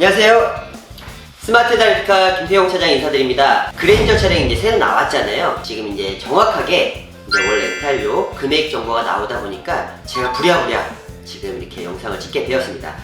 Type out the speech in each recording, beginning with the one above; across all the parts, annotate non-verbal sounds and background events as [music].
안녕하세요. 스마트 달카 김태용 차장 인사드립니다. 그랜저 차량이 이제 새로 나왔잖아요. 지금 이제 정확하게 이제 월 렌탈료 금액 정보가 나오다 보니까 제가 부랴부랴 지금 이렇게 영상을 찍게 되었습니다.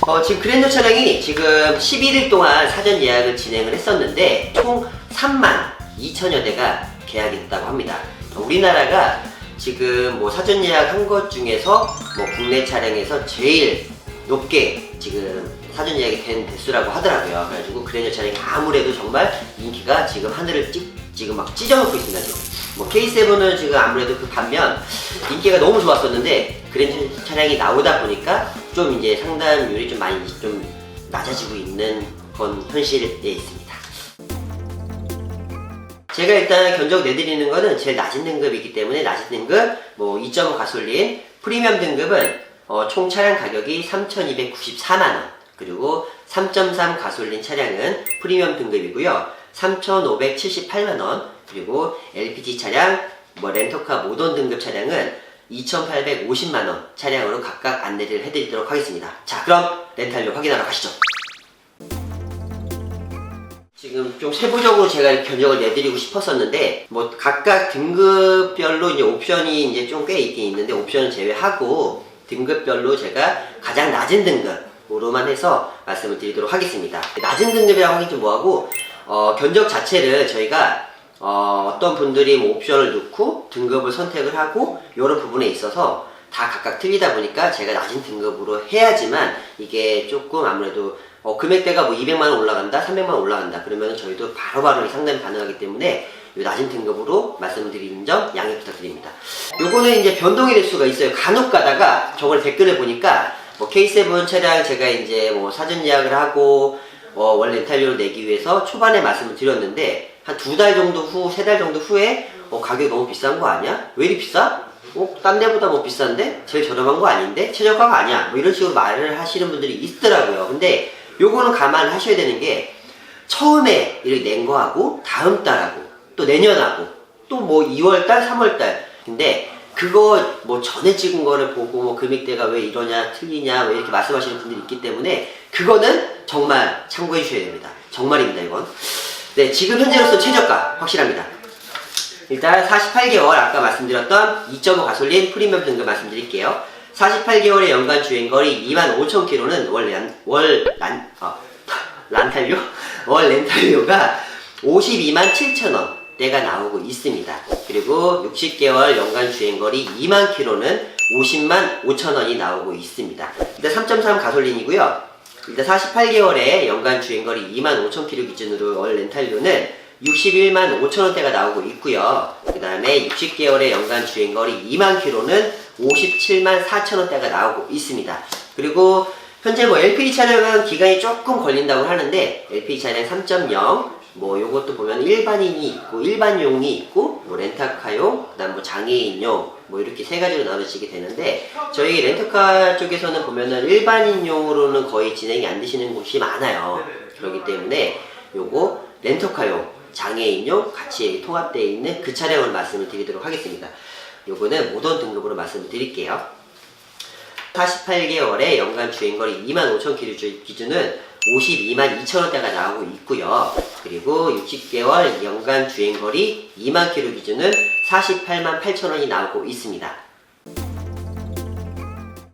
어, 지금 그랜저 차량이 지금 11일 동안 사전 예약을 진행을 했었는데 총 3만 2천여 대가 계약이 됐다고 합니다. 우리나라가 지금 뭐 사전 예약한 것 중에서 뭐 국내 차량에서 제일 높게 지금 사전 예약이 된 대수라고 하더라고요. 그래가지고 그랜저 차량이 아무래도 정말 인기가 지금 하늘을 찍, 지금 막 찢어먹고 있습니다. 지금. 뭐 K7은 지금 아무래도 그 반면 인기가 너무 좋았었는데 그랜저 차량이 나오다 보니까 좀 이제 상담률이 좀 많이 좀 낮아지고 있는 건 현실에 있습니다. 제가 일단 견적 내드리는 거는 제일 낮은 등급이기 때문에 낮은 등급, 뭐 2.5 가솔린, 프리미엄 등급은 어, 총 차량 가격이 3,294만원, 그리고 3.3 가솔린 차량은 프리미엄 등급이고요. 3,578만원, 그리고 LPG 차량, 뭐 렌터카 모던 등급 차량은 2,850만원 차량으로 각각 안내를 해드리도록 하겠습니다. 자, 그럼 렌탈료 확인하러 가시죠. 지금 좀 세부적으로 제가 견적을 내드리고 싶었었는데 뭐 각각 등급별로 이제 옵션이 이제 좀 꽤 있긴 있는데 옵션은 제외하고 등급별로 제가 가장 낮은 등급 으로만 해서 말씀을 드리도록 하겠습니다. 낮은 등급이라고 하긴 좀 뭐하고 어, 견적 자체를 저희가 어, 떤 분들이 뭐 옵션을 넣고 등급을 선택을 하고 이런 부분에 있어서 다 각각 틀리다 보니까 제가 낮은 등급으로 해야지만 이게 조금 아무래도 어, 금액대가 뭐 200만원 올라간다, 300만원 올라간다 그러면 저희도 바로바로 상담이 가능하기 때문에 이 낮은 등급으로 말씀드리는 점 양해 부탁드립니다. 요거는 이제 변동이 될 수가 있어요. 간혹 가다가 저번에 댓글을 보니까 뭐 K7 차량 제가 이제 뭐 사전 예약을 하고 어, 월 렌탈료를 내기 위해서 초반에 말씀을 드렸는데 한 두 달 정도 후, 세 달 정도 후에 어, 가격이 너무 비싼 거 아니야? 왜 이리 비싸? 어, 딴 데보다 뭐 비싼데? 제일 저렴한 거 아닌데? 최저가가 아니야? 뭐 이런 식으로 말을 하시는 분들이 있더라고요. 근데 요거는 감안하셔야 되는 게 처음에 이렇게 낸 거하고 다음 달하고 또 내년하고 또 뭐 2월달, 3월달 근데 그거 뭐 전에 찍은 거를 보고 뭐 금액대가 왜 이러냐 틀리냐 왜 이렇게 말씀하시는 분들이 있기 때문에 그거는 정말 참고해 주셔야 됩니다. 정말입니다 이건. 네 지금 현재로서 최저가 확실합니다. 일단 48개월 아까 말씀드렸던 2.5 가솔린 프리미엄 등급 말씀드릴게요. 48개월의 연간 주행거리 25,000km는 월, 렌, 월 란, 어, [laughs] 란탈료? 월 렌탈료가 52만 7천원 대가 나오고 있습니다. 그리고 60개월 연간 주행거리 2만 km는 50만 5천 원이 나오고 있습니다. 일단 3.3 가솔린이고요. 일단 48개월의 연간 주행거리 2만 5천 km 기준으로 월 렌탈료는 61만 5천 원대가 나오고 있고요. 그 다음에 60개월의 연간 주행거리 2만 km는 57만 4천 원대가 나오고 있습니다. 그리고 현재 뭐 LPG 차량은 기간이 조금 걸린다고 하는데 LPG 차량 3.0 뭐 요것도 보면 일반인이 있고 일반용이 있고 뭐 렌터카용 그다음 뭐 장애인용 뭐 이렇게 세 가지로 나눠지게 되는데 저희 렌터카 쪽에서는 보면은 일반인용으로는 거의 진행이 안 되시는 곳이 많아요. 그렇기 때문에 요거 렌터카용 장애인용 같이 통합되어 있는 그 차량을 말씀을 드리도록 하겠습니다. 요거는 모던 등급으로 말씀을 드릴게요. 48개월의 연간 주행거리 25,000km 기준은 52만 2천원대가 나오고 있고요. 그리고 60개월 연간 주행거리 2만 km 기준은 48만 8천원이 나오고 있습니다.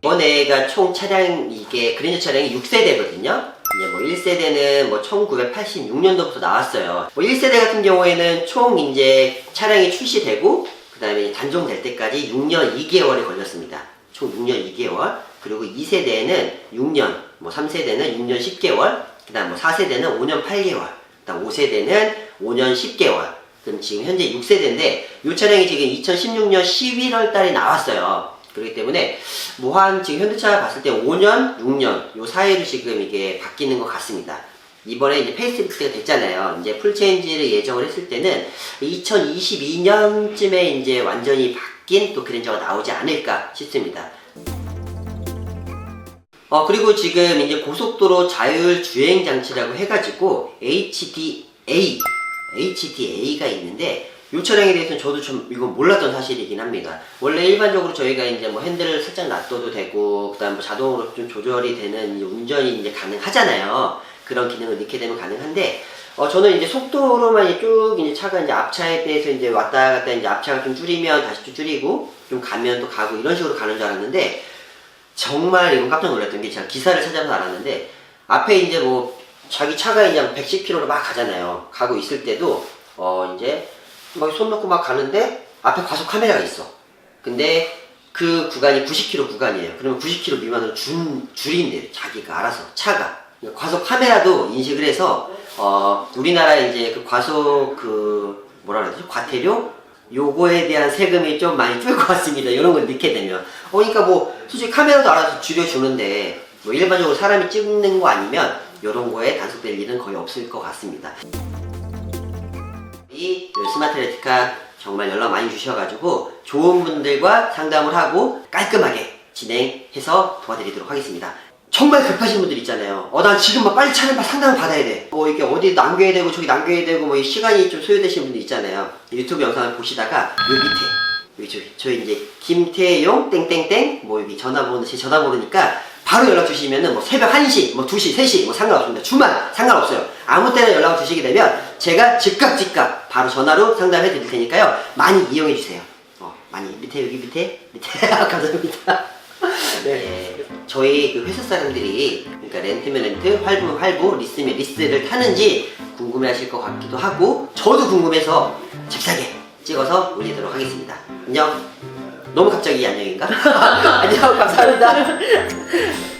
이번에가 총 차량 이게 그랜저 차량이 6세대거든요. 이제 뭐 1세대는 뭐 1986년도부터 나왔어요. 뭐 1세대 같은 경우에는 총 이제 차량이 출시되고 그 다음에 단종될 때까지 6년 2개월이 걸렸습니다. 총 6년 2개월. 그리고 2세대는 6년, 뭐 3세대는 6년 10개월, 그 다음 뭐 4세대는 5년 8개월, 그 다음 5세대는 5년 10개월. 그럼 지금 현재 6세대인데 이 차량이 지금 2016년 11월 달에 나왔어요. 그렇기 때문에 뭐 한 지금 현대차 봤을 때 5년, 6년 요 사이로 지금 이게 바뀌는 것 같습니다. 이번에 이제 페이스리프트가 됐잖아요. 이제 풀체인지를 예정을 했을 때는 2022년쯤에 이제 완전히 바뀐 또 그랜저가 나오지 않을까 싶습니다. 어, 그리고 지금 이제 고속도로 자율 주행 장치라고 해가지고 HDA, HDA가 있는데 이 차량에 대해서는 저도 좀 이건 몰랐던 사실이긴 합니다. 원래 일반적으로 저희가 이제 뭐 핸들을 살짝 놔둬도 되고, 그다음 뭐 자동으로 좀 조절이 되는 운전이 이제 가능하잖아요. 그런 기능을 넣게 되면 가능한데, 어, 저는 이제 속도로만 쭉 이제 차가 이제 앞차에 대해서 이제 왔다 갔다 이제 앞차가 좀 줄이면 다시 또 줄이고, 좀 가면 또 가고 이런 식으로 가는 줄 알았는데, 정말 이거 깜짝 놀랐던 게 제가 기사를 찾아서 알았는데 앞에 이제 뭐 자기 차가 이제 110km로 막 가잖아요. 가고 있을 때도 어 이제 막 손 놓고 막 가는데 앞에 과속 카메라가 있어. 근데 그 구간이 90km 구간이에요. 그러면 90km 미만으로 줄, 줄인대 자기가 알아서 차가 과속 카메라도 인식을 해서 어 우리나라 이제 그 과속 그 뭐라 되지 과태료 요거에 대한 세금이 좀 많이 줄 것 같습니다. 이런 걸 넣게 되면. 어, 그러니까 뭐, 솔직히 카메라도 알아서 줄여주는데, 뭐 일반적으로 사람이 찍는 거 아니면, 요런 거에 단속될 일은 거의 없을 것 같습니다. 이 스마트 레티카 정말 연락 많이 주셔가지고, 좋은 분들과 상담을 하고, 깔끔하게 진행해서 도와드리도록 하겠습니다. 정말 급하신 분들 있잖아요. 어, 난 지금 막 빨리 차를 막 상담을 받아야 돼. 뭐, 이게 어디 남겨야 되고, 저기 남겨야 되고, 뭐, 이 시간이 좀 소요되시는 분들 있잖아요. 유튜브 영상을 보시다가, 요 밑에, 여기 저기, 저희 이제, 김태용, 땡땡땡, 뭐, 여기 전화번호, 제 전화번호니까, 바로 연락 주시면은, 뭐, 새벽 1시, 뭐, 2시, 3시, 뭐, 상관없습니다. 주말, 상관없어요. 아무 때나 연락을 주시게 되면, 제가 즉각, 즉각, 바로 전화로 상담해 드릴 테니까요. 많이 이용해 주세요. 어, 많이, 밑에, 여기 밑에, 밑에, [laughs] 감사합니다. 네. 저희 그 회사 사람들이 그러니까 렌트면 렌트, 활부면 활부, 리스면 리스를 타는지 궁금해하실 것 같기도 하고 저도 궁금해서 잽싸게 찍어서 올리도록 하겠습니다. 안녕. 너무 갑자기 안녕인가? [laughs] 안녕 감사합니다. [laughs]